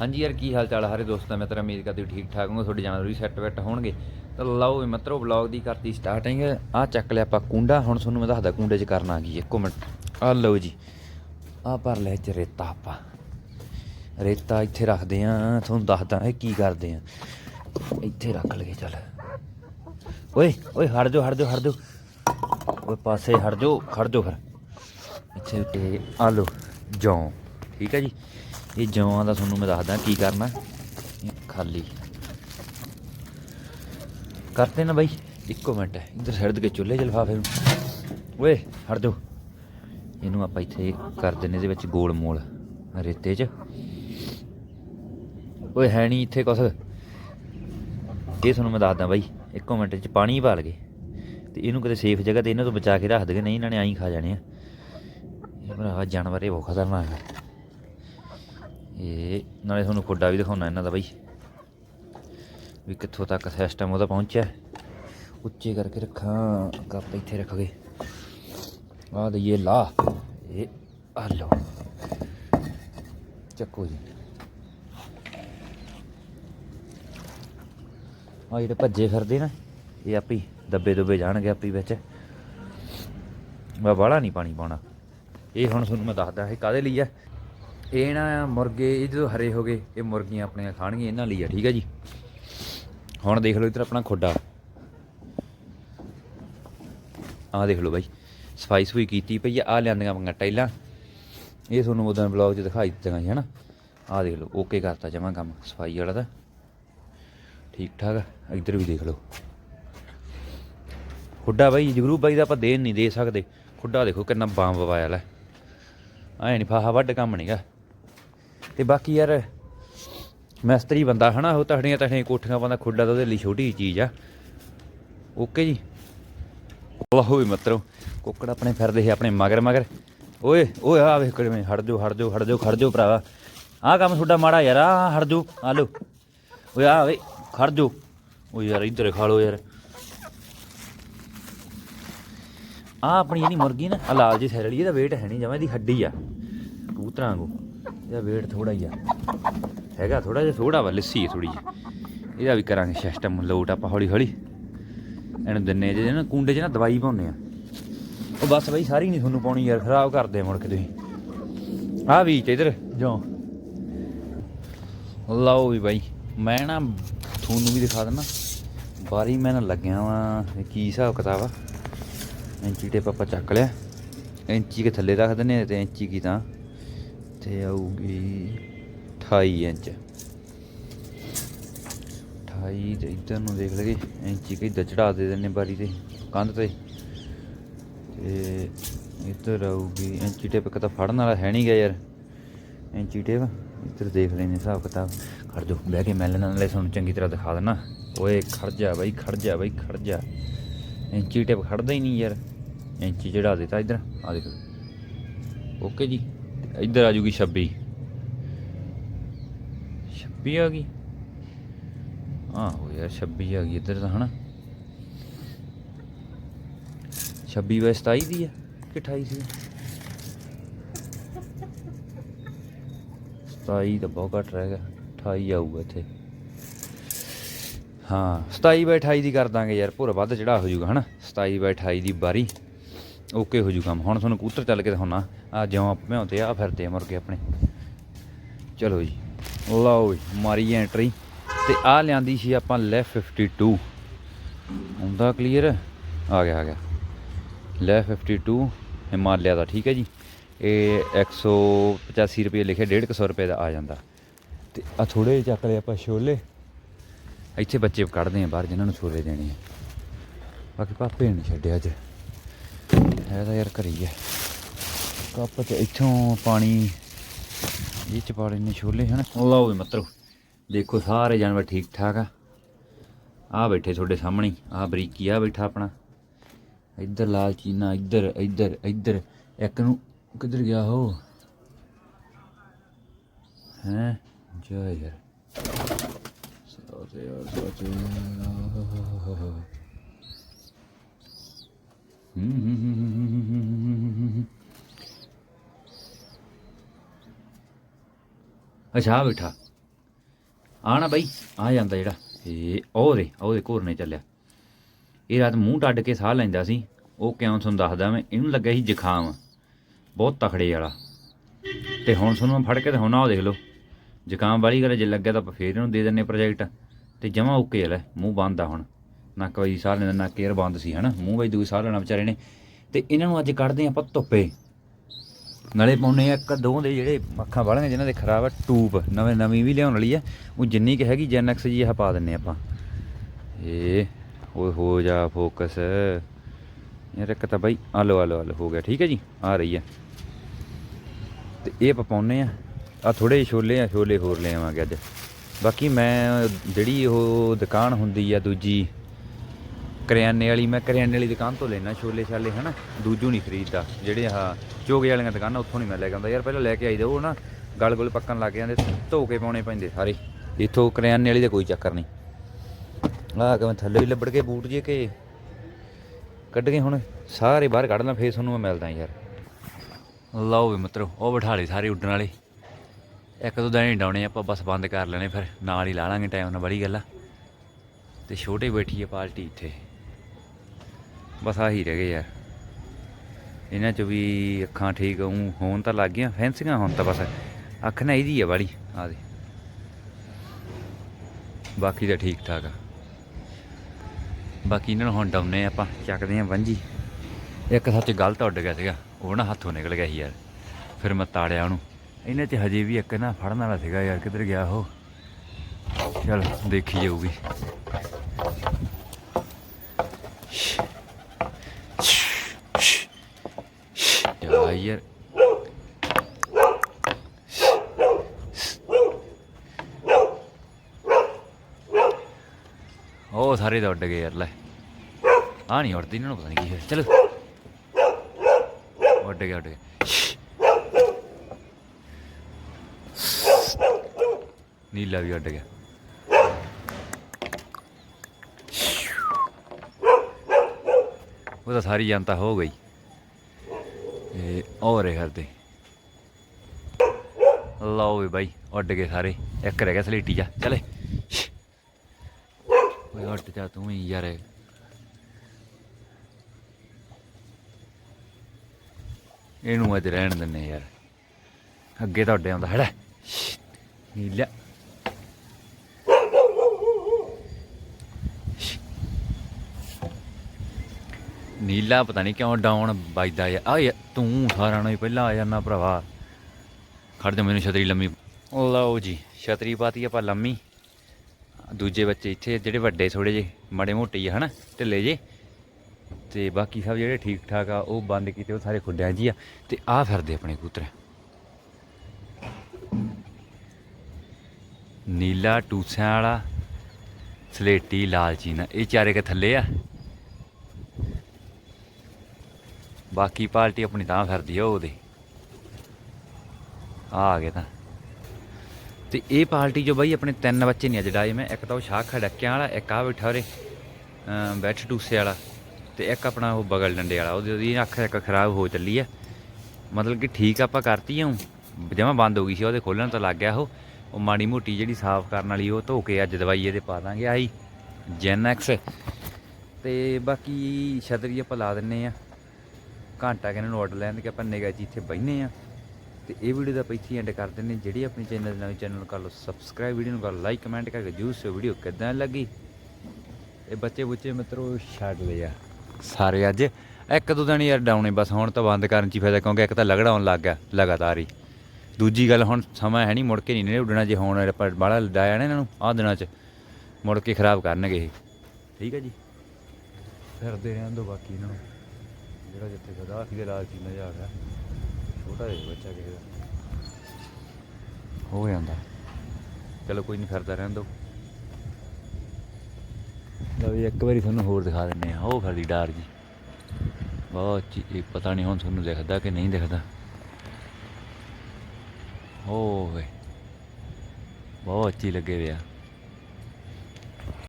ਹਾਂਜੀ ਯਾਰ, ਕੀ ਹਾਲ ਚਾਲ ਹਰੇ ਦੋਸਤਾਂ? ਮੈਂ ਤੇਰਾ ਉਮੀਦ ਕਰਦੀ ਠੀਕ ਠਾਕ ਹੋਗੇ ਤੁਹਾਡੇ ਜਾਨਵਰ ਵੀ ਸੈੱਟ ਵੈੱਟ ਹੋਣਗੇ। ਤਾਂ ਲਓ ਵੀ ਮਤਰੋ ਵਲੌਗ ਦੀ ਕਰਤੀ ਸਟਾਰਟਿੰਗ ਆ ਚੱਕ ਲਿਆ ਆਪਾਂ ਕੁੰਡਾ। ਹੁਣ ਤੁਹਾਨੂੰ ਮੈਂ ਦੱਸਦਾ ਕੁੰਡੇ 'ਚ ਕਰਨਾ ਕੀ ਇੱਕੋ ਮਿੰਟ। ਆ ਲਓ ਜੀ। ਆ ਭਰ ਲਿਆ ਚ ਰੇਤਾ ਆਪਾਂ। ਰੇਤਾ ਇੱਥੇ ਰੱਖਦੇ ਆ। ਤੁਹਾਨੂੰ ਦੱਸਦਾ ਇਹ ਕੀ ਕਰਦੇ ਆ। ਇੱਥੇ ਰੱਖ ਲਈਏ, ਚੱਲ। ਓਏ ਓਏ, ਹਟ ਜਾਓ ਹਟ ਜਾਓ ਹਟ ਜਾਓ। ਓਏ, ਪਾਸੇ ਹਟ ਜਾਓ, ਖੜ ਜਾਓ ਫਿਰ। ਇੱਥੇ ਤੇ ਆ ਲਓ, ਜੌਂ। ਠੀਕ ਹੈ ਜੀ? ਇਹ ਜਵਾਂ ਦਾ ਤੁਹਾਨੂੰ ਮੈਂ ਦੱਸਦਾ ਕੀ ਕਰਨਾ। ਖਾਲੀ। ਕਰਤੇ ਨਾ ਬਾਈ, ਇੱਕੋ ਮਿੰਟ। ਇੱਧਰ ਛੱਡ ਕੇ ਚੁੱਲ੍ਹੇ 'ਚ ਲਿਫਾਫੇ ਨੂੰ। ਓਏ, ਹਟ ਜਾਓ। ਇਹਨੂੰ ਆਪਾਂ ਇੱਥੇ ਕਰ ਦਿੰਨੇ ਇਹਦੇ ਵਿੱਚ ਗੋਲ ਮੋਲ, ਰੇਤੇ 'ਚ। ਓਏ, ਹੈ ਨਹੀਂ ਇੱਥੇ ਕੁਛ। ਇਹ ਤੁਹਾਨੂੰ ਮੈਂ ਦੱਸਦਾ ਬਾਈ, ਇੱਕੋ ਮਿੰਟ 'ਚ ਪਾਣੀ ਪਾ ਲਗੇ ਤੇ ਇਹਨੂੰ ਕਿਤੇ ਸੇਫ ਜਗ੍ਹਾ ਤੇ ਇਹਨਾਂ ਤੋਂ ਬਚਾ ਕੇ ਰੱਖ ਦੇਗੇ, ਨਹੀਂ ਇਹਨਾਂ ਨੇ ਆਈ ਖਾ ਜਾਣੇ ਆ। ਇਹ ਭਰਾਵਾ ਜਾਨਵਰ ਇਹ ਬਹੁਤ ਖਤਰਨਾਕ ਹੈ ਇਹ, ਨਾਲੇ ਤੁਹਾਨੂੰ ਖੁੱਡਾ ਵੀ ਦਿਖਾਉਣਾ ਇਹਨਾਂ ਦਾ ਬਾਈ। ਵੀ ਕਿੱਥੋਂ ਤੱਕ ਸਿਸਟਮ ਉਹਦਾ ਪਹੁੰਚਿਆ। ਉੱਚੇ ਕਰਕੇ ਰੱਖਾਂ ਕੱਪ ਇੱਥੇ ਰੱਖ ਗਏ। ਆਹ ਦਈਏ ਲਾ। ਇਹ, ਆ ਲਓ। ਚੱਕੋ ਜੀ। ਆ ਜਿਹੜੇ ਭੱਜੇ ਫਿਰਦੇ ਨਾ, ਇਹ ਆਪੀ ਦੱਬੇ ਦੁੱਬੇ ਜਾਣਗੇ ਆਪੀ ਵਿੱਚ। ਮੈਂ ਬਾਹਲਾ ਨਹੀਂ ਪਾਣੀ ਪਾਉਣਾ। ਇਹ ਹੁਣ ਤੁਹਾਨੂੰ ਮੈਂ ਦੱਸਦਾ, ਇਹ ਕਾਦੇ ਲਈ ਆ? ਇਹ ਨਾ ਮੁਰਗੇ, ਇਹ ਜਦੋਂ ਹਰੇ ਹੋ ਗਏ, ਇਹ ਮੁਰਗੀਆਂ ਆਪਣੀਆਂ ਖਾਣਗੀਆਂ, ਇਹਨਾਂ ਲਈ ਆ, ਠੀਕ ਆ ਜੀ? ਹੁਣ ਦੇਖ ਲਓ ਇੱਧਰ ਆਪਣਾ ਖੁੱਡਾ। ਆਹ ਦੇਖ ਲਓ ਬਾਈ, ਸਫ਼ਾਈ ਸੁਈ ਕੀਤੀ ਪਈ ਆ ਆ ਲਿਆਂਦੀਆਂ ਪੰਗਾ ਟਾਈਲਾਂ। ਇਹ ਤੁਹਾਨੂੰ ਉਦੋਂ ਬਲੌਗ 'ਚ ਦਿਖਾਈ ਦਿੱਤੀਆਂ ਹੈ ਨਾ ਆਹ ਦੇਖ ਲਓ, ਓਕੇ ਕਰਤਾ ਜਮਾ ਕੰਮ, ਸਫ਼ਾਈ ਵਾਲਾ ਦਾ ਠੀਕ ਠਾਕ ਆ, ਇੱਧਰ ਵੀ ਦੇਖ ਲਓ। ਖੁੱਡਾ ਬਾਈ ਜਗਰੂ ਬਾਈ ਦਾ ਆਪਾਂ ਦੇਣ ਨਹੀਂ ਦੇ ਸਕਦੇ। ਖੁੱਡਾ ਦੇਖੋ ਕਿੰਨਾ ਬਾਂਬ ਵਾਇਆ ਲੈ। ਐ ਨਹੀਂ ਫਾਹਾ ਵੱਡ ਕੰਮ ਨਹੀਂਗਾ ਤੇ ਬਾਕੀ ਯਾਰ ਮਿਸਤਰੀ ਬੰਦਾ ਹਨਾ, ਉਹ ਤਖੜੀਆਂ ਤਖੜੀਆਂ ਕੋਠੀਆਂ ਪਾਉਂਦਾ ਖੁੱਡਾ ਤਾਂ ਉਹਦੇ ਲਈ ਛੋਟੀ ਜਿਹੀ ਚੀਜ਼ ਆ। ਓਕੇ ਜੀ। ਵਾਹੋ ਵੀ ਮਤਰੋ, ਕੁੱਕੜ ਆਪਣੇ ਫਿਰਦੇ ਸੀ ਆਪਣੇ ਮਗਰ ਮਗਰ। ਓਏ ਓਏ ਆ ਵੇਖ ਕਿਵੇਂ ਹਟ ਜਾਓ ਹਟ ਜਾਓ ਹਟ ਜਾਓ, ਖੜ ਜਾਓ ਭਰਾਵਾ। ਆਹ ਕੰਮ ਤੁਹਾਡਾ ਮਾੜਾ ਯਾਰ ਆ ਹਟ ਜਾਓ, ਆ ਲਓ। ਓਏ ਆ ਵੇ, ਖੜ ਜਾਓ। ਓ ਯਾਰ, ਇੱਧਰ ਖਾ ਲਓ ਯਾਰ। ਆ ਆਪਣੀ ਜਿਹੜੀ ਮੁਰਗੀ ਨਾ ਆ ਲਾਲ ਜੀ ਸੈਰਲੀ ਇਹਦਾ weight ਹੈ ਨਹੀਂ ਜਮਾਂ ਇਹਦੀ ਹੱਡੀ ਆ, ਕਬੂਤਰਾਂ ਵਾਂਗੂ। ਇਹਦਾ weight ਥੋੜਾ ਹੀ ਆ। ਹੈਗਾ ਥੋੜਾ ਜਿਹਾ ਥੋੜਾ ਵਾ, ਲੱਸੀ ਥੋੜੀ ਜਿਹੀ। ਇਹਦਾ ਵੀ ਕਰਾਂਗੇ ਸਿਸਟਮ ਲੋਟ ਆਪਾਂ ਹੌਲੀ ਹੌਲੀ ਇਹਨੂੰ ਦਿੰਨੇ ਜੇ ਨਾ ਕੁੰਡੇ 'ਚ ਨਾ ਦਵਾਈ ਪਾਉਂਦੇ ਆ। ਉਹ ਬਸ ਬਈ, ਸਾਰੀ ਨਹੀਂ ਤੁਹਾਨੂੰ ਪਾਉਣੀ ਯਾਰ, ਖਰਾਬ ਕਰਦੇ ਮੁੜ ਕੇ ਤੁਸੀਂ। ਆ ਵੀ ਤੇ ਇਧਰ ਜੋ ਲਓ ਵੀ ਬਾਈ, ਮੈਂ ਨਾ ਤੁਹਾਨੂੰ ਵੀ ਦਿਖਾ ਦਿੰਦਾ ਬਾਰੀ ਮੈਂ ਨਾ ਲੱਗਿਆ ਵਾ ਕੀ ਹਿਸਾਬ ਕਿਤਾਬ ਆ। ਇੰਚੀ ਟੇਪ ਆਪਾਂ ਚੱਕ ਲਿਆ। ਇੰਚੀ ਕੇ ਥੱਲੇ ਰੱਖ ਦਿੰਨੇ ਤੇ ਇੰਚੀ ਕੀ ਤਾਂ। ਤੇ ਆਊਗੀ 28 ਇੰਚ। 28 ਤੇ ਇੱਧਰ ਨੂੰ ਦੇਖ ਲਗੇ ਇੰਚੀ ਕਿ ਚੜਾ ਦੇ ਦਿੰਨੇ ਬਾਰੀ ਤੇ, ਕੰਧ ਤੇ। ਤੇ ਇੱਧਰ ਆਊਗੀ, ਇੰਚੀ ਟੇਪ ਇੱਕ ਤਾਂ ਫੜਨ ਵਾਲਾ ਹੈ ਨਹੀਂ ਗਿਆ ਯਾਰ। ਇੰਚੀ ਟੇਪ, ਇੱਧਰ ਦੇਖ ਲੈਨੇ ਹਿਸਾਬ ਕਿਤਾਬ। ਖੜ ਜਾ ਬਹਿ ਕੇ ਮੈਲਨ ਨਾਲੇ ਤੁਹਾਨੂੰ ਚੰਗੀ ਤਰ੍ਹਾਂ ਦਿਖਾ ਦੇਣਾ। ਓਏ, ਖੜ ਜਾ ਬਾਈ, ਖੜ ਜਾ ਬਾਈ, ਖੜ ਜਾ। ਇੰਚੀ ਟੇਪ ਖੜਦਾ ਹੀ ਨਹੀਂ ਯਾਰ। ਇੰਚੀ ਚੜਾ ਦਿੱਤਾ ਇੱਧਰ ਆ ਦੇਖ ਓਕੇ ਜੀ। ਇੱਧਰ ਆ ਜੂਗੀ 26 26 ਆ ਗਈ? ਆਹੋ ਯਾਰ 26 ਆ ਗਈ ਇੱਧਰ ਤਾਂ, ਹਨਾ? 26 ਵੇ 27 ਦੀ ਆ, ਕਿ 28 ਸੀ? 27 ਤਾਂ ਬਹੁਤ ਘੱਟ ਰਹਿ ਗਿਆ 28 ਆਊਗਾ ਇੱਥੇ। ਹਾਂ 27 ਬਾਈ 28 ਦੀ ਕਰ ਦਾਂਗੇ ਯਾਰ ਪੂਰਾ ਵੱਧ ਚੜਾ ਹੋ ਜਾਊਗਾ ਹਨਾ? 27 ਬਾਈ 28 ਦੀ ਬਾਰੀ, ਓਕੇ ਹੋ ਜੂ ਕੰਮ। ਹੁਣ ਤੁਹਾਨੂੰ ਕਬੂਤਰ ਚੱਲ ਕੇ ਦਿਖਾਉਣਾ। ਆ ਜਿਉਂ ਆਪਾਂ ਭਿਉਂਦੇ ਆ ਫਿਰਦੇ ਆ ਮੁਰਗੇ ਆਪਣੇ। ਚਲੋ ਜੀ, ਲਓ ਜੀ, ਮਾਰੀ ਐਂਟਰੀ ਤੇ ਆ ਲਿਆਂਦੀ ਸੀ ਆਪਾਂ ਲੈ 52 ਹੁੰਦਾ ਕਲੀਅਰ ਆ ਗਿਆ ਆ ਗਿਆ। ਲੈ 52 ਹਿਮਾਲਿਆ ਦਾ, ਠੀਕ ਹੈ ਜੀ। ਇਹ 185 ਰੁਪਏ ਲਿਖੇ 150 ਰੁਪਏ ਦਾ ਆ ਜਾਂਦਾ। ਤੇ ਆ ਥੋੜੇ ਚੱਕ ਲਏ ਆਪਾਂ ਛੋਲੇ। ਇੱਥੇ ਬੱਚੇ ਕੱਢਦੇ ਆ ਬਾਹਰ, ਜਿਨ੍ਹਾਂ ਨੂੰ ਛੋਲੇ ਦੇਣੇ ਆ। ਬਾਕੀ ਪਾਪੇ ਨੇ ਛੱਡਿਆ ਅੱਜ। ਹੈ ਤਾਂ ਯਾਰ ਘਰੀ ਹੈ ਕੱਪ ਚ ਇੱਥੋਂ ਪਾਣੀ, ਇਹ ਚ ਪਾ ਲੈਣੇ ਛੋਲੇ, ਹਨ? ਲਓ ਵੀ ਮਤਲਬ ਦੇਖੋ ਸਾਰੇ ਜਾਨਵਰ ਠੀਕ ਠਾਕ ਆ। ਆ ਬੈਠੇ ਤੁਹਾਡੇ ਸਾਹਮਣੇ, ਆ ਬਰੀਕੀ ਆ ਬੈਠਾ ਆਪਣਾ। ਇੱਧਰ ਲਾਲ ਚੀਨਾ, ਇੱਧਰ ਇੱਧਰ ਇੱਧਰ, ਇੱਕ ਨੂੰ ਕਿੱਧਰ ਗਿਆ ਹੋ ਹੈ? ਜਾ ਯਾਰ। ਸੋਚੇ ਯਾਰ ਸੋਚੇ ਹੂੰ। ਅੱਛਾ ਆ ਬੈਠਾ। ਆ ਨਾ ਬਾਈ ਆ ਜਾਂਦਾ ਜਿਹੜਾ। ਇਹ ਉਹ ਦੇ ਉਹ ਦੇ ਘੋਰਨੇ ਚੱਲਿਆ। ਇਹ ਰਾਤ ਮੂੰਹ ਟੱਡ ਕੇ ਸਾਹ ਲੈਂਦਾ ਸੀ। ਉਹ ਕਿਉਂ ਤੁਹਾਨੂੰ ਦੱਸਦਾ ਮੈਂ? ਇਹਨੂੰ ਲੱਗਿਆ ਸੀ ਜ਼ੁਕਾਮ। ਬਹੁਤ ਤਖੜੇ ਵਾਲਾ। ਤੇ ਹੁਣ ਤੁਹਾਨੂੰ ਮੈਂ ਫੜ ਕੇ ਤੇ ਹੁਣ ਆਹ ਉਹ ਦੇਖ ਲਓ। ਜ਼ੁਕਾਮ ਵਾਲੀ ਗੱਲ ਜੇ ਲੱਗਿਆ ਤਾਂ ਆਪਾਂ ਫੇਰ ਇਹਨੂੰ ਦੇ ਦਿੰਨੇ ਪ੍ਰੋਜੈਕਟ ਤੇ ਜਮਾ ਓਕੇ ਵਾਲਾ ਮੂੰਹ ਬੰਦ ਆ ਹੁਣ। ਨੱਕ ਵਈ ਸਾਹ ਲੈਂਦਾ, ਨੱਕ ਏਅਰ ਬੰਦ ਸੀ, ਹਨਾ? ਮੂੰਹ ਵਈ ਦੂਈ ਸਾਹ ਲੈਣਾ ਵਿਚਾਰੇ ਨੇ। ਤੇ ਇਹਨਾਂ ਨੂੰ ਅੱਜ ਕੱਢਦੇ ਆਪਾਂ ਧੁੱਪੇ। ਨਾਲੇ ਪਾਉਨੇ ਆ ਇੱਕ ਦੋ ਦੇ ਜਿਹੜੇ ਅੱਖਾਂ ਵਾਲੀਆਂ ਜਿਨ੍ਹਾਂ ਦੇ ਖਰਾਬ ਆ, ਟੂਬ, ਨਵੇਂ ਨਵੀਂ ਵੀ ਲਿਆਉਣ ਵਾਲੀ ਆ, ਉਹ ਜਿੰਨੀ ਕਿ ਹੈਗੀ ਜੈਨਐਕਸ ਜੀ ਆਹ ਪਾ ਦਿੰਨੇ ਆਪਾਂ। ਇਹ ਓਏ ਹੋ ਜਾ ਫੋਕਸ ਯਾਰ ਇੱਕ ਤਾਂ ਬਾਈ ਆਲੋ ਆਲੋ ਆਲੋ ਹੋ ਗਿਆ, ਠੀਕ ਹੈ ਜੀ? ਆ ਰਹੀ ਆ। ਤੇ ਇਹ ਆਪਾਂ ਪਾਉਨੇ ਆ। ਆ ਥੋੜੇ ਛੋਲੇ ਆ, ਛੋਲੇ ਹੋਰ ਲੈ ਆਵਾਂਗੇ ਅੱਜ। ਬਾਕੀ ਮੈਂ ਜਿਹੜੀ ਉਹ ਦੁਕਾਨ ਹੁੰਦੀ ਆ ਦੂਜੀ ਕਰਿਆਨੇ ਵਾਲੀ, ਮੈਂ ਕਰਿਆਨੇ ਵਾਲੀ ਦੁਕਾਨ ਤੋਂ ਲੈਣਾ ਛੋਲੇ ਛਾਲੇ, ਹਨਾ? ਦੂਜੂ ਨਹੀਂ ਖਰੀਦਦਾ। ਜਿਹੜੇ ਆਹ ਚੋਗੇ ਵਾਲੀਆਂ ਦੁਕਾਨਾਂ, ਉੱਥੋਂ ਨਹੀਂ ਮੈਂ ਲੈ ਕੇ ਆਉਂਦਾ। ਯਾਰ, ਪਹਿਲਾਂ ਲੈ ਕੇ ਆਈਦਾ ਉਹ ਨਾ ਗਲ ਗੁਲ ਪੱਕਣ ਲੱਗ ਜਾਂਦੇ ਧੋ ਕੇ ਪਾਉਣੇ ਪੈਂਦੇ ਸਾਰੇ। ਇੱਥੋਂ ਕਰਿਆਨੇ ਵਾਲੀ ਦਾ ਕੋਈ ਚੱਕਰ ਨਹੀਂ ਆਹ ਕਿਵੇਂ ਥੱਲੇ ਵੀ ਲੱਭੜ ਕੇ ਬੂਟ ਜੇ ਕਿ ਕੱਢ ਕੇ ਹੁਣ? ਸਾਰੇ ਬਾਹਰ ਕੱਢਣਾ ਫੇਰ ਤੁਹਾਨੂੰ ਮੈਂ ਮਿਲਦਾ ਯਾਰ। ਲਓ ਵੀ ਮਿੱਤਰੋ, ਉਹ ਬਿਠਾ ਲਏ ਸਾਰੇ ਉੱਡਣ ਵਾਲੇ। ਇੱਕ ਦੋ ਦਿਨ ਡਾਉਣੇ, ਆਪਾਂ ਬਸ ਬੰਦ ਕਰ ਲੈਣੇ, ਫਿਰ ਨਾਲ ਹੀ ਲਾ ਲਾਂਗੇ, ਟਾਈਮ ਨਾਲ, ਬੜੀ ਗੱਲ ਆ। ਤੇ ਛੋਟੇ ਬੈਠੀ ਹੈ ਪਾਰਟੀ ਇੱਥੇ। ਬਸ ਆਹੀ ਰਹਿ ਗਏ ਯਾਰ। ਇਹਨਾਂ ਚ ਵੀ ਅੱਖਾਂ ਠੀਕ ਹੋਂ ਹੋਣ ਤਾਂ ਲੱਗ ਗਈਆਂ, ਫੈਂਸੀਆਂ ਹੁਣ ਤਾਂ ਬਸ ਅੱਖ ਨਾ ਇਹਦੀ ਆ ਵਾਲੀ ਆ ਦੇ। ਬਾਕੀ ਤਾਂ ਠੀਕ ਠਾਕ ਆ। ਬਾਕੀ ਇਹਨਾਂ ਨੂੰ ਹੁਣ ਡਾਉਨੇ ਆਪਾਂ, ਚੱਕਦੇ ਆਂ ਵੰਜੀ ਇੱਕ ਸੱਚ ਗਲਤ ਉੱਡ ਗਿਆ ਸੀਗਾ, ਉਹ ਨਾ ਹੱਥੋਂ ਨਿਕਲ ਗਿਆ ਸੀ ਯਾਰ। ਫਿਰ ਮੈਂ ਤਾੜਿਆ ਉਹਨੂੰ। ਇਹਨਾਂ 'ਚ ਹਜੇ ਵੀ ਇੱਕ ਨਾ ਫੜਨ ਵਾਲਾ ਸੀਗਾ ਯਾਰ, ਕਿੱਧਰ ਗਿਆ ਉਹ? ਚਲ ਦੇਖੀ ਜਾਊਗੀ। ਯਾ ਯਾਰ ਉਹ ਸਾਰੇ ਤਾਂ ਉੱਡ ਗਏ ਯਾਰ, ਲੈ। ਆ ਨਹੀਂ ਉੱਡਦੀ, ਇਹਨਾਂ ਨੂੰ ਪਤਾ ਨਹੀਂ ਕੀ ਹੋਇਆ। ਚਲੋ। ਉੱਡ ਗਿਆ ਉੱਡ ਗਿਆ ਨੀਲਾ ਵੀ ਉੱਡ ਗਿਆ। ਉਹ ਤਾਂ ਸਾਰੀ ਜਨਤਾ ਹੋ ਗਈ। ਇਹ ਹੋ ਰਿਹਾ ਲਓ ਵੀ ਬਾਈ, ਉੱਡ ਗਏ ਸਾਰੇ। ਇੱਕ ਰਹਿ ਗਿਆ ਸਲੇਟੀ ਜਾ, ਚਲੇ। ਓਏ, ਉੱਡ ਜਾ ਤੂੰ ਹੀ ਯਾਰ। ਇਹਨੂੰ ਅੱਜ ਰਹਿਣ ਦਿੰਨੇ ਯਾਰ। ਅੱਗੇ ਤੁਹਾਡੇ ਆਉਂਦਾ, ਹੈੜਾ। ਨੀਲਾ। ਨੀਲਾ ਪਤਾ ਨਹੀਂ ਕਿਉਂ ਡਾਊਨ ਵੱਜਦਾ ਆ। ਆ ਤੂੰ ਸਾਰਾ ਨਾਲੋਂ ਪਹਿਲਾਂ ਆ ਜਾਣਾ ਭਰਾਵਾ। ਖੜ ਜਾ ਮੈਨੂੰ ਛਤਰੀ ਲੰਮੀ। ਲਓ ਜੀ, ਛਤਰੀ ਪਾਤੀ ਆਪਾਂ ਲੰਮੀ। ਦੂਜੇ ਬੱਚੇ ਇੱਥੇ, ਜਿਹੜੇ ਵੱਡੇ ਥੋੜੇ ਜੇ ਮਾੜੇ ਮੋਟੇ ਹੀ ਆ, ਹਨਾ? ਢਿੱਲੇ ਜੇ ਤੇ ਬਾਕੀ ਸਭ ਜਿਹੜੇ ਠੀਕ ਠਾਕ ਆ, ਉਹ ਬੰਦ ਕੀਤੇ, ਉਹ ਸਾਰੇ ਖੁੱਡਿਆਂ ਜੀ ਆ। ਤੇ ਆ ਫਿਰਦੇ ਆਪਣੇ ਕੂਤਰ ਨੀਲਾ ਟੂਸਿਆਂ ਵਾਲਾ, ਸਲੇਟੀ ਲਾਲਚੀ ਨਾ ਇਹ ਚਾਰੇ ਕੇ ਥੱਲੇ ਆ। ਬਾਕੀ ਪਾਰਟੀ ਆਪਣੀ ਤਾਂ ਫਿਰਦੀ ਆ ਉਹਦੇ। ਆ ਆ ਗਏ ਤਾਂ। ਤੇ ਇਹ ਪਾਰਟੀ ਜੋ ਬਾਈ ਆਪਣੇ ਤਿੰਨ ਬੱਚੇ ਨਹੀਂ ਅੱਜ ਡਾਏ ਮੈਂ, ਇੱਕ ਤਾਂ ਉਹ ਸ਼ਾਹ ਖੜਕਿਆਂ ਵਾਲਾ, ਇੱਕ ਆ ਬੈਠਾ ਉਰੇ ਬੈਠ ਟੂਸੇ ਵਾਲਾ ਤੇ ਇੱਕ ਆਪਣਾ ਉਹ ਬਗਲ ਡੰਡੇ ਵਾਲਾ, ਉਹਦੀ ਉਹਦੀ ਅੱਖ ਇੱਕ ਖਰਾਬ ਹੋ ਚੱਲੀ ਆ। ਮਤਲਬ ਕਿ ਠੀਕ ਆਪਾਂ ਕਰਤੀ ਆ ਜਮਾ ਬੰਦ ਹੋ ਗਈ ਸੀ, ਉਹਦੇ ਖੋਲਣ ਤਾਂ ਲੱਗ ਗਿਆ ਉਹ। ਉਹ ਮਾੜੀ ਮੋਟੀ ਜਿਹੜੀ ਸਾਫ਼ ਕਰਨ ਵਾਲੀ ਉਹ ਧੋ ਕੇ ਅੱਜ ਦਵਾਈ ਇਹਦੇ ਪਾ ਦਾਂਗੇ, ਆਹੀ ਜੈਨਐਕਸ ਤੇ ਬਾਕੀ ਛਤਰੀ ਆਪਾਂ ਲਾ ਦਿੰਨੇ ਆ। ਘੰਟਾ ਕਹਿੰਦੇ ਇਹਨਾਂ ਨੂੰ ਆਰਡਰ ਲੈਣ ਕਿ ਆਪਾਂ ਨਿਗਾਹ ਜੀ ਇੱਥੇ ਬੈਠਨੇ ਆ ਤੇ ਇਹ ਵੀਡੀਓ ਦਾ ਇੱਥੇ ਐਂਡ ਕਰ ਦਿੰਨੇ ਜਿਹੜੀ ਆਪਣੀ ਚੈਨਲ ਦੇ ਨਵੇਂ ਚੈਨਲ ਨੂੰ ਕਰ ਲਓ ਸਬਸਕ੍ਰਾਈਬ ਵੀਡੀਓ ਨੂੰ ਕਰ ਲਾਈਕ ਕਮੈਂਟ ਕਰਕੇ ਜਰੂਰ ਸੋ ਵੀਡੀਓ ਕਿਦਾਂ ਲੱਗੀ। ਇਹ ਬੱਚੇ ਬੁੱਚੇ ਮਿੱਤਰੋ, ਛੱਡ ਲਏ ਆ ਸਾਰੇ ਅੱਜ। ਇੱਕ ਦੋ ਦਿਨ ਯਾਰ ਡਾਉਣੇ ਬਸ ਹੁਣ ਤਾਂ ਬੰਦ ਕਰਨ ਚ ਹੀ ਫਾਇਦਾ, ਕਿਉਂਕਿ ਇੱਕ ਤਾਂ ਲਗੜਾ ਆਉਣ ਲੱਗ ਗਿਆ, ਲਗਾਤਾਰ ਹੀ। ਦੂਜੀ ਗੱਲ, ਹੁਣ ਸਮਾਂ ਹੈ ਨਹੀਂ ਮੁੜ ਕੇ ਨਹੀਂ ਨੇ ਉੱਡਣਾ ਜੇ ਹੁਣ ਆਪਾਂ ਬਾਹਲਾ ਲਡਾਇਆ ਨਾ ਇਹਨਾਂ ਨੂੰ, ਆਹ ਦਿਨਾਂ ਚ। ਮੁੜ ਕੇ ਖਰਾਬ ਕਰਨਗੇ ਇਹ। ਠੀਕ ਹੈ ਜੀ? ਫਿਰਦੇ ਰਹਿਣ ਦੋ ਬਾਕੀ ਇਹਨਾਂ ਨੂੰ। ਜਿਹੜਾ ਜਿੱਥੇ ਸਦਾ ਕਿਤੇ ਲਾਲਚੀ ਨਜ਼ਰ ਆ ਗਿਆ ਛੋਟਾ ਜਿਹਾ ਬੱਚਾ ਕਿਸੇ ਦਾ। ਹੋ ਜਾਂਦਾ। ਚਲੋ ਕੋਈ ਨਹੀਂ ਫਿਰਦਾ ਰਹਿਣ ਦੋ। ਲਓ ਜੀ, ਇੱਕ ਵਾਰੀ ਤੁਹਾਨੂੰ ਹੋਰ ਦਿਖਾ ਦਿੰਨੇ ਆ ਉਹ ਫਿਰਦੀ ਡਾਰ ਜੀ। ਬਹੁਤ ਚੀ ਪਤਾ ਨਹੀਂ ਹੁਣ ਤੁਹਾਨੂੰ ਦਿਖਦਾ ਕਿ ਨਹੀਂ ਦਿਖਦਾ। ਓਏ। ਬਹੁਤ ਅੱਛੀ ਲੱਗੇ ਵੇ